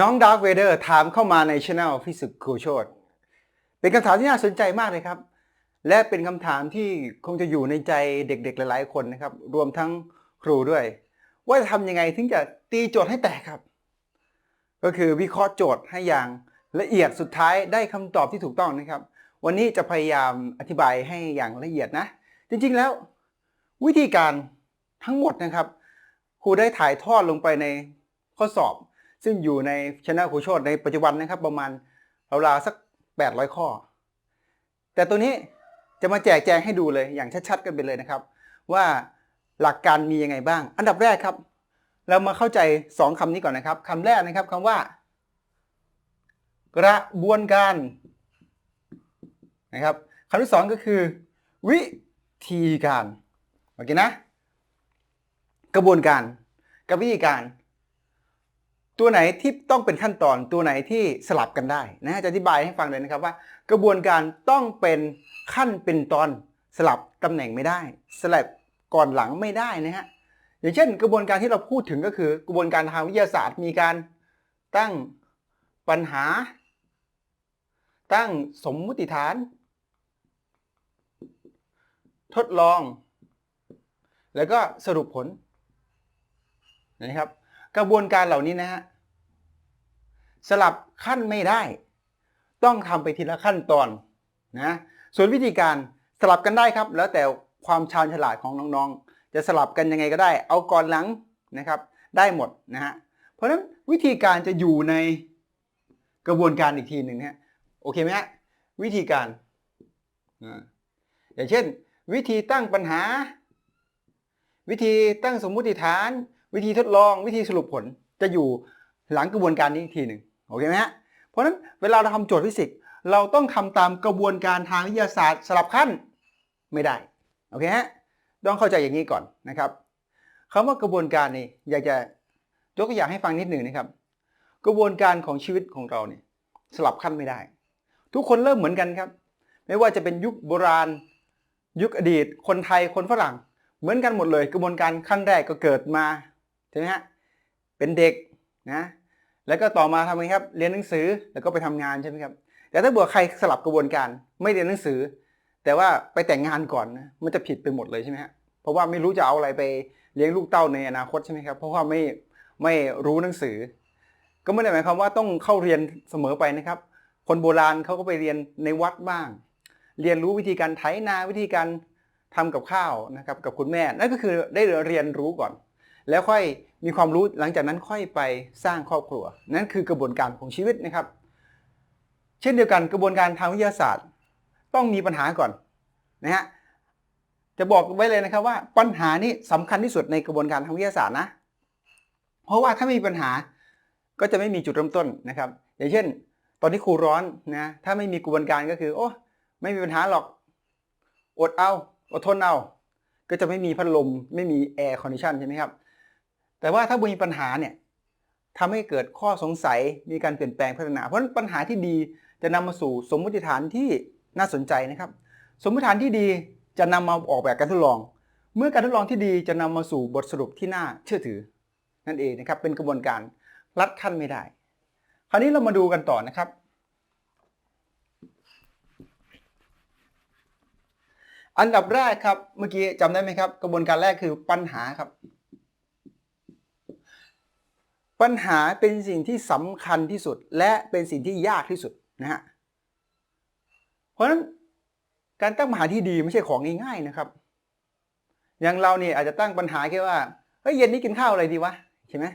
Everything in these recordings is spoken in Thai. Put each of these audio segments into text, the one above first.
น้องดาร์ v เวเดอร์ถามเข้ามาในช anel ฟิสิกส์ครูโชดเป็นคำถามที่น่าสนใจมากเลยครับ และเป็นคำถามที่คงจะอยู่ในใจเด็กๆ หลายๆ คนนะครับ รวมทั้งครูด้วย ว่าจะทำยังไงถึงจะตีโจทย์ให้แตกครับ ก็คือวิเคราะห์โจทย์ให้อย่างละเอียดสุดท้ายได้คำตอบที่ถูกต้องนะครับ วันนี้จะพยายามอธิบายให้อย่างละเอียดนะ จริงๆแล้ว วิธีการทั้งหมดนะครับ ครูได้ถ่ายทอดลงไปในข้อสอบ ซึ่งอยู่ในช anel ครูโชดในปัจจุบันนะครับ ประมาณราวๆสัก 800 ข้อ แต่ตัวนี้จะมาแจกแจงให้ดูเลยอย่างชัดๆ กันไปเลยนะครับ ว่าหลักการมียังไงบ้าง อันดับแรกครับ เรามาเข้าใจ 2คำนี้ก่อนนะครับคำแรกนะครับคำว่า กระบวนการนะครับคำที่สองก็คือ วิธีการโอเคนะ กระบวนการกับวิธีการ ตัวไหนที่ต้องเป็นขั้นตอนตัวไหนที่สลับกันได้นะจะอธิบายให้ฟังเลยนะครับว่า กระบวนการต้องเป็นขั้นเป็นตอนสลับตำแหน่งไม่ได้ สลับก่อนหลังไม่ได้นะฮะอย่างเช่น กระบวนการที่เราพูดถึงก็คือกระบวนการทางวิทยาศาสตร์ มีการตั้งปัญหา ตั้งสมมุติฐาน ทดลอง แล้วก็สรุปผลนะครับ กระบวนการเหล่านี้นะฮะสลับขั้นไม่ได้ ต้องทำไปทีละขั้นตอนนะส่วนวิธีการสลับกันได้ครับ แล้วแต่ความชาญฉลาดของน้องๆ จะสลับกันยังไงก็ได้ เอาก่อนหลังนะครับ ได้หมดนะฮะเพราะฉะนั้นวิธีการจะอยู่ในกระบวนการอีกทีหนึ่งนะฮะโอเคไหมฮะวิธีการอ่าอย่างเช่น วิธีตั้งปัญหา วิธีตั้งสมมุติฐาน วิธีทดลองวิธีสรุปผลจะอยู่หลังกระบวนการนี้อีกทีหนึ่งโอเคไหมฮะเพราะฉะนั้นเวลาเราทำโจทย์ฟิสิกส์เราต้องทำตามกระบวนการทางวิทยาศาสตร์สลับขั้นไม่ได้โอเคฮะต้องเข้าใจอย่างนี้ก่อนนะครับคำว่ากระบวนการนี่อยากจะยกตัวอย่างให้ฟังนิดหนึ่งนะครับ กระบวนการของชีวิตของเราเนี่ยสลับขั้นไม่ได้ ทุกคนเริ่มเหมือนกันครับ ไม่ว่าจะเป็นยุคโบราณ ยุคอดีต คนไทยคนฝรั่ง เหมือนกันหมดเลย กระบวนการขั้นแรกก็เกิดมา ใช่ไหมฮะเป็นเด็กนะแล้วก็ต่อมาทำไงครับเรียนหนังสือแล้วก็ไปทำงานใช่ไหมครับแต่ถ้าเบื่อใครสลับกระบวนการไม่เรียนหนังสือ แต่ว่าไปแต่งงานก่อนนะมันจะผิดไปหมดเลยใช่ไหมฮะเพราะว่าไม่รู้จะเอาอะไรไปเลี้ยงลูกเต้าในอนาคตใช่ไหมครับเพราะว่าไม่ไม่รู้หนังสือ ก็ไม่ได้หมายความว่าต้องเข้าเรียนเสมอไปนะครับ คนโบราณเขาก็ไปเรียนในวัดบ้าง เรียนรู้วิธีการไถนาวิธีการทำกับข้าวนะครับกับคุณแม่นั่นก็คือได้เรียนรู้ก่อน แล้วค่อยมีความรู้หลังจากนั้นค่อยไปสร้างครอบครัว นั่นคือกระบวนการของชีวิตนะครับ เช่นเดียวกันกระบวนการทางวิทยาศาสตร์ ต้องมีปัญหาก่อนนะฮะจะบอกไว้เลยนะครับว่าปัญหานี้สำคัญที่สุดในกระบวนการทางวิทยาศาสตร์นะ เพราะว่าถ้าไม่มีปัญหาก็จะไม่มีจุดเริ่มต้นนะครับ อย่างเช่น ตอนนี้ครูร้อนนะถ้าไม่มีกระบวนการก็คือ โอ้ไม่มีปัญหาหรอกอดเอาอดทนเอา ก็จะไม่มีพัดลมไม่มีแอร์คอนดิชันใช่ไหมครับ แต่ว่าถ้ามีปัญหาเนี่ยทำให้เกิดข้อสงสัยมีการเปลี่ยนแปลงพัฒนา เพราะปัญหาที่ดีจะนำมาสู่สมมติฐานที่น่าสนใจนะครับ สมมติฐานที่ดีจะนำมาออกแบบการทดลอง เมื่อการทดลองที่ดีจะนำมาสู่บทสรุปที่น่าเชื่อถือ นั่นเองนะครับเป็นกระบวนการลัดขั้นไม่ได้ คราวนี้เรามาดูกันต่อนะครับ อันดับแรกครับเมื่อกี้จำได้ไหมครับ กระบวนการแรกคือปัญหาครับ ปัญหาเป็นสิ่งที่สำคัญที่สุด และเป็นสิ่งที่ยากที่สุดนะฮะเพราะฉะนั้นการตั้งปัญหาที่ดีไม่ใช่ของง่ายๆนะครับ อย่างเราเนี่ยอาจจะตั้งปัญหาแค่ว่าเฮ้ยเย็นนี้กินข้าวอะไรดีวะใช่ไหม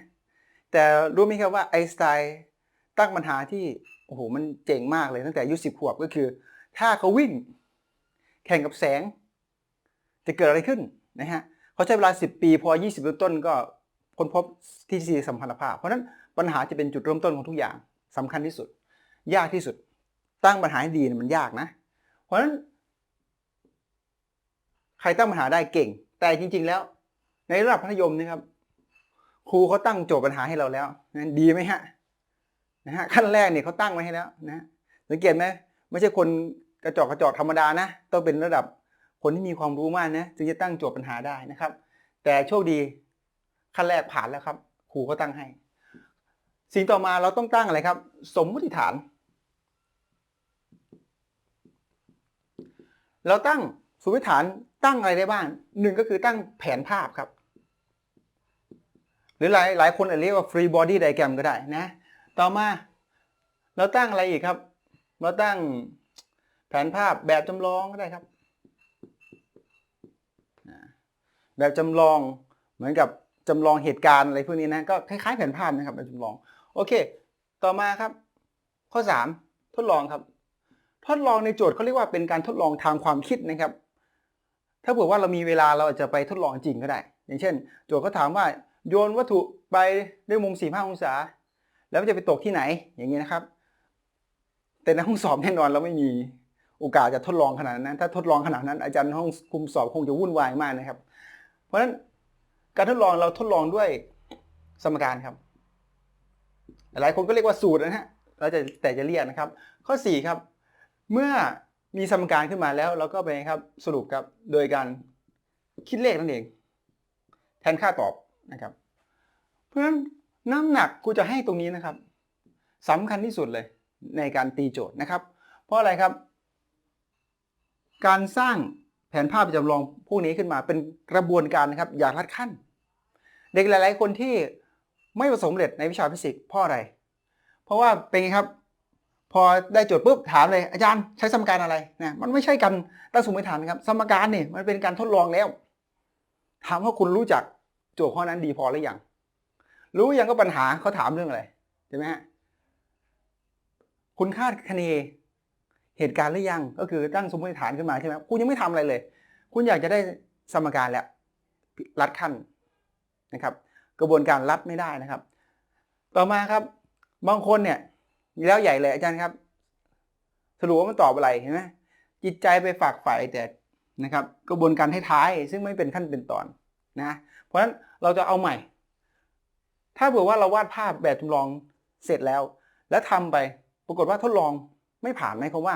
แต่รู้ไหมครับว่าไอสไตน์ตั้งปัญหาที่โอ้โหมันเจ๋งมากเลยตั้งแต่อายุสิบขวบก็คือ ถ้าเขาวิ่ง แข่งกับแสง จะเกิดอะไรขึ้นนะฮะเขาใช้เวลา 10 ปี พอ 20ต้นก็ ค้นพบทฤษฎีสัมพันธภาพ เพราะนั้นปัญหาจะเป็นจุดเริ่มต้นของทุกอย่างสำคัญที่สุด ยากที่สุด ตั้งปัญหาให้ดีมันยากนะ เพราะนั้น ใครตั้งปัญหาได้เก่ง แต่จริง ๆ แล้ว ในระดับมัธยมนะครับ ครูเขาตั้งโจทย์ปัญหาให้เราแล้วนั้นดีไหมฮะนะฮะขั้นแรกเนี่ยเขาตั้งไว้ให้แล้วนะสังเกตไหมไม่ใช่คนกระจอกกระจอกธรรมดานะต้องเป็นระดับคนที่มีความรู้มากนะจึงจะตั้งโจทย์ปัญหาได้นะครับ แต่โชคดี ขั้นแรกผ่านแล้วครับ ครูก็ตั้งให้ สิ่งต่อมาเราต้องตั้งอะไรครับ สมมติฐาน เราตั้งสมมติฐานตั้งอะไรได้บ้างหนึ่งก็คือตั้งแผนภาพครับ หรือหลายหลายคนอาจเรียกว่า free body diagram ก็ได้นะ ต่อมา เราตั้งอะไรอีกครับ เราตั้งแผนภาพแบบจำลองก็ได้ครับ แบบจำลองเหมือนกับ จำลองเหตุการณ์อะไรพวกนี้นะก็คล้ายๆแผนภาพนะครับแบบจำลองโอเค ต่อมาครับ ข้อ 3 ทดลองครับ ทดลองในโจทย์เขาเรียกว่าเป็นการทดลองทางความคิดนะครับ ถ้าเผื่อว่าเรามีเวลาเราอาจจะไปทดลองจริงก็ได้ อย่างเช่น โจทย์เขาถามว่าโยนวัตถุไปด้วยมุม 45 องศา แล้วจะไปตกที่ไหนอย่างนี้นะครับ แต่ในห้องสอบแน่นอนเราไม่มีโอกาสจะทดลองขนาดนั้น ถ้าทดลองขนาดนั้นอาจารย์ห้องคุมสอบคงจะวุ่นวายมากนะครับ เพราะฉะนั้น การทดลองเราทดลองด้วยสมการครับ หลายคนก็เรียกว่าสูตรนะฮะเราจะแต่จะเรียกนะครับ ข้อ 4 ครับ เมื่อมีสมการขึ้นมาแล้วเราก็ไปครับสรุปครับโดยการคิดเลขนั่นเอง แทนค่าตอบนะครับ เพราะฉะนั้นน้ำหนักกูจะให้ตรงนี้นะครับสำคัญที่สุดเลยในการตีโจทย์นะครับ เพราะอะไรครับ การสร้างแผนภาพจำลองพวกนี้ขึ้นมาเป็นกระบวนการนะครับ อย่างรัดขั้น เด็กหลาย ๆ คนที่ไม่ประสบสำเร็จในวิชาฟิสิกส์เพราะอะไร เพราะว่าเป็นไงครับ พอได้โจทย์ปุ๊บถามเลยอาจารย์ใช้สมการอะไรนะมันไม่ใช่การตั้งสมมติฐานครับ สมการนี่มันเป็นการทดลองแล้วถามว่าคุณรู้จักโจทย์ข้อนั้นดีพอหรือยังรู้ยังก็ปัญหาเขาถามเรื่องอะไรใช่ไหมฮะคุณคาดคะเนเหตุการณ์หรือยัง ก็คือตั้งสมมติฐานขึ้นมาใช่ไหมคุณยังไม่ทำอะไรเลย คุณอยากจะได้สมการแล้วรัดขั้น นะครับ กระบวนการรัดไม่ได้นะครับ ต่อมาครับ บางคนเนี่ยแล้วใหญ่เลยอาจารย์ครับ สรุปว่ามันตอบอะไรเห็นไหมจิตใจไปฝากฝ่ายแต่นะครับ กระบวนการท้ายๆซึ่งไม่เป็นขั้นเป็นตอนนะ เพราะฉะนั้นเราจะเอาใหม่ ถ้าเผื่อว่าเราวาดภาพแบบจำลองเสร็จแล้ว แล้วทำไปปรากฏว่าทดลองไม่ผ่านไหมเขาว่า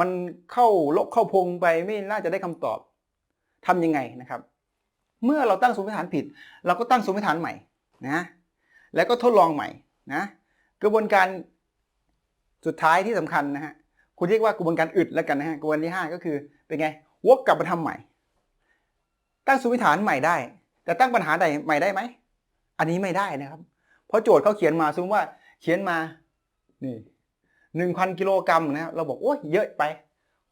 มันเข้าลกเข้าพงไปไม่น่าจะได้คำตอบทำยังไงนะครับ เมื่อเราตั้งสมมติฐานผิด เราก็ตั้งสมมติฐานใหม่นะแล้วก็ทดลองใหม่นะกระบวนการสุดท้ายที่สำคัญนะฮะคุณเรียกว่ากระบวนการอึดแล้วกันนะฮะกระบวนการที่ 5 ก็คือเป็นไงวกกลับมาทำใหม่ ตั้งสมมติฐานใหม่ได้ แต่ตั้งปัญหาใดใหม่ได้ไหมอันนี้ไม่ได้นะครับ เพราะโจทย์เขาเขียนมาสมมติว่าเขียนมานี่หนึ่งพันกิโลกรัมนะครับเราบอกโอ้ยเยอะไป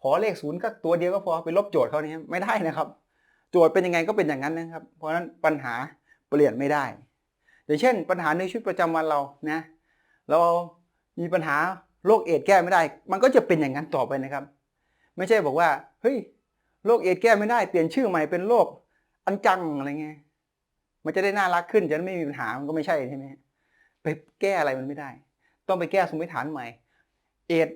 ขอเลขศูนย์ก็ตัวเดียวก็พอไปลบโจทย์เขานี่ไม่ได้นะครับ จทย์เป็นยังไงก็เป็นอย่างนั้นนะครับ เพราะฉะนั้นปัญหาเปลี่ยนไม่ได้ อย่างเช่น ปัญหาในชีวิตประจำวันเรานะเรามีปัญหาโรคเอดแก้ไม่ได้ มันก็จะเป็นอย่างนั้นต่อไปนะครับ ไม่ใช่บอกว่าเฮ้ยโรคเอดแก้ไม่ได้เปลี่ยนชื่อใหม่เป็นโรคอันจังอะไรเงี้ยมันจะได้น่ารักขึ้นจะไม่มีปัญหามันก็ไม่ใช่ใช่ไหมไปแก้อะไรมันไม่ได้ ต้องไปแก้สมมติฐานใหม่ เอด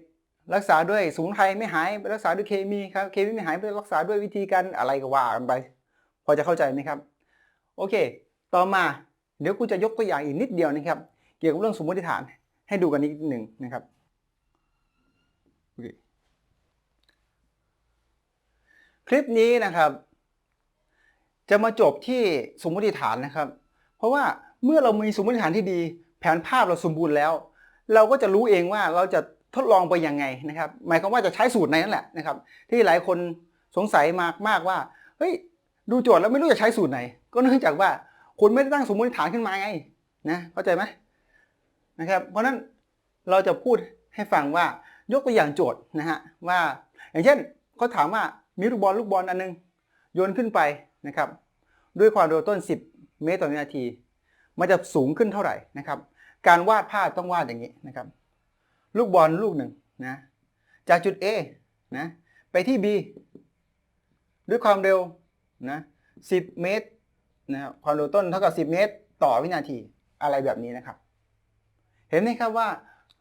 รักษาด้วยสมุนไพรไม่หายไปรักษาด้วยเคมีครับเคมีไม่หายไปรักษาด้วยวิธีการอะไรก็ว่ากันไป พอจะเข้าใจไหมครับ โอเค ต่อมาเดี๋ยวกูจะยกตัวอย่างอีกนิดเดียวนะครับ เกี่ยวกับเรื่องสมมติฐานให้ดูกันนิดหนึ่งนะครับคลิปนี้นะครับ จะมาจบที่สมมติฐานนะครับ เพราะว่าเมื่อเรามีสมมติฐานที่ดี แผนภาพเราสมบูรณ์แล้ว เราก็จะรู้เองว่าเราจะ ทดลองไปยังไงนะครับ หมายความว่าจะใช้สูตรไหนนั่นแหละนะครับ ที่หลายคนสงสัยมากมากว่าเฮ้ยดูโจทย์แล้วไม่รู้จะใช้สูตรไหน ก็เนื่องจากว่าคุณไม่ได้ตั้งสมมติฐานขึ้นมาไงนะเข้าใจไหมนะครับ เพราะฉะนั้นเราจะพูดให้ฟังว่ายกตัวอย่างโจทย์นะฮะว่า อย่างเช่นเขาถามว่ามีลูกบอลลูกบอลอันนึงโยนขึ้นไปนะครับ ด้วยความเร็วต้น 10 เมตรต่อวินาที มันจะสูงขึ้นเท่าไหร่นะครับ การวาดภาพต้องวาดอย่างนี้นะครับ ลูกบอลลูกหนึ่งนะจากจุด A นะไปที่ B ด้วยความเร็วนะ10 เมตรนะครับความเร็วต้นเท่ากับ 10 เมตร ต่อวินาทีอะไรแบบนี้นะครับ เห็นไหมครับว่า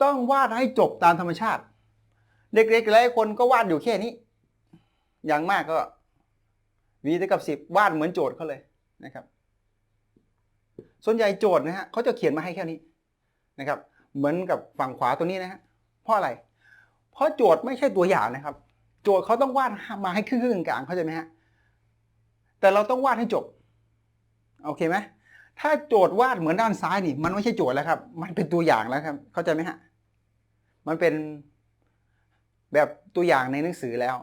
ต้องวาดให้จบตามธรรมชาติ เด็กๆหลายคนก็วาดอยู่แค่นี้ อย่างมากก็ v เท่ากับ 10 วาดเหมือนโจทย์เขาเลยนะครับ ส่วนใหญ่โจทย์นะฮะเขาจะเขียนมาให้แค่นี้นะครับ เหมือนกับฝั่งขวาตัวนี้นะฮะเพราะอะไร เพราะโจทย์ไม่ใช่ตัวอย่างนะครับ โจทย์เขาต้องวาดมาให้ครึ่งๆกลางเข้าใจไหมฮะแต่เราต้องวาดให้จบโอเคไหมถ้าโจทย์วาดเหมือนด้านซ้ายนี่ มันไม่ใช่โจทย์แล้วครับ มันเป็นตัวอย่างแล้วครับ เข้าใจไหมฮะมันเป็นแบบตัวอย่างในหนังสือแล้ว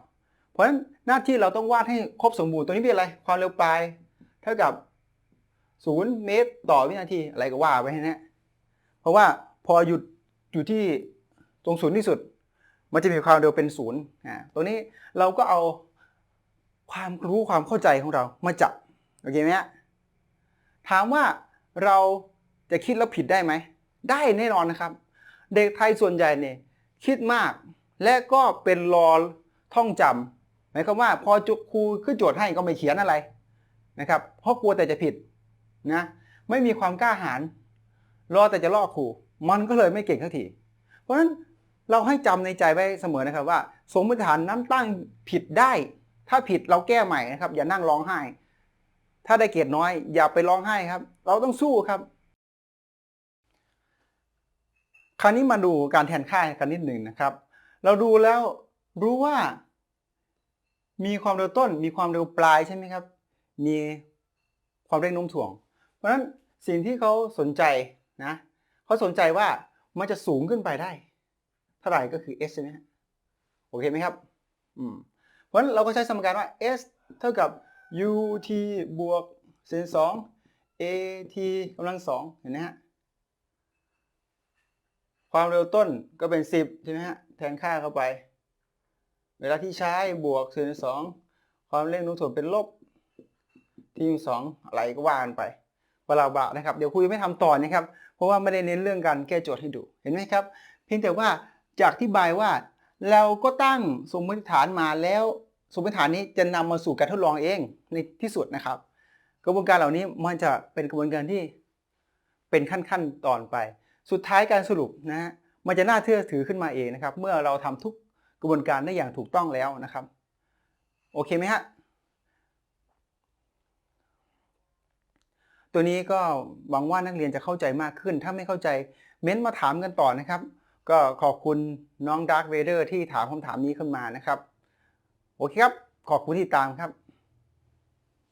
เพราะฉะนั้นหน้าที่เราต้องวาดให้ครบสมบูรณ์ตัวนี้เป็นอะไร ความเร็วปลายเท่ากับศูนย์เมตรต่อวินาทีอะไรก็ว่าไปนะเพราะว่า พอหยุดอยู่ที่ตรงศูนย์ที่สุด มันจะมีความเร็วเป็นศูนย์อ่าตัวนี้เราก็เอาความรู้ความเข้าใจของเรามาจับโอเคไหมฮะถามว่าเราจะคิดแล้วผิดได้ไหม ได้แน่นอนนะครับ เด็กไทยส่วนใหญ่เนี่ยคิดมาก และก็เป็นรอท่องจำหมายความว่าพอจุครูขึ้นโจทย์ให้ก็ไม่เขียนอะไรนะครับเพราะกลัวแต่จะผิดนะไม่มีความกล้าหาญรอแต่จะลอกครู มันก็เลยไม่เก่งสักทีเพราะฉะนั้นเราให้จำในใจไว้เสมอนะครับว่า สมมติฐานน้ำตั้งผิดได้ ถ้าผิดเราแก้ใหม่นะครับ อย่านั่งร้องไห้ ถ้าได้เกรดน้อย อย่าไปร้องไห้ครับ เราต้องสู้ครับ คราวนี้มาดูการแทนค่ากันนิดหนึ่งนะครับ เราดูแล้วรู้ว่า มีความเร็วต้น มีความเร็วปลายใช่ไหมครับ มีความเร่งโน้มถ่วง เพราะฉะนั้นสิ่งที่เขาสนใจนะ เขาสนใจว่ามันจะสูงขึ้นไปได้ เท่าไหร่ก็คือ s ใช่ไหมฮะโอเคไหมครับอืมเพราะฉะนั้นเราก็ใช้สมการว่า s เท่ากับ ut บวกเศษสอง at กำลังสองเห็นไหมฮะความเร็วต้นก็เป็น 10 ใช่ไหมฮะ แทนค่าเข้าไป เวลาที่ใช้บวกส่วนสองความเร่งโน้มถ่วงเป็นลบที่สองอะไรก็ว่ากันไป บลาบะนะครับเดี๋ยวคุยไม่ทำต่อนะครับ เพราะว่าไม่ได้เน้นเรื่องการแก้โจทย์ให้ดูเห็นไหมครับ เพียงแต่ว่าจากที่บายว่าเราก็ตั้งสมมติฐานมาแล้ว สมมติฐานนี้จะนำมาสู่การทดลองเองในที่สุดนะครับ กระบวนการเหล่านี้มันจะเป็นกระบวนการที่เป็นขั้นๆตอนไป สุดท้ายการสรุปนะฮะมันจะน่าเชื่อถือขึ้นมาเองนะครับ เมื่อเราทำทุกกระบวนการได้อย่างถูกต้องแล้วนะครับ โอเคไหมฮะ ตัวนี้ก็หวังว่านักเรียนจะเข้าใจมากขึ้น ถ้าไม่เข้าใจเม้นต์มาถามกันต่อนะครับ ก็ขอบคุณน้องดาร์คเวเดอร์ที่ถามคำถามนี้ขึ้นมานะครับ โอเคครับ ขอบคุณที่ตามครับ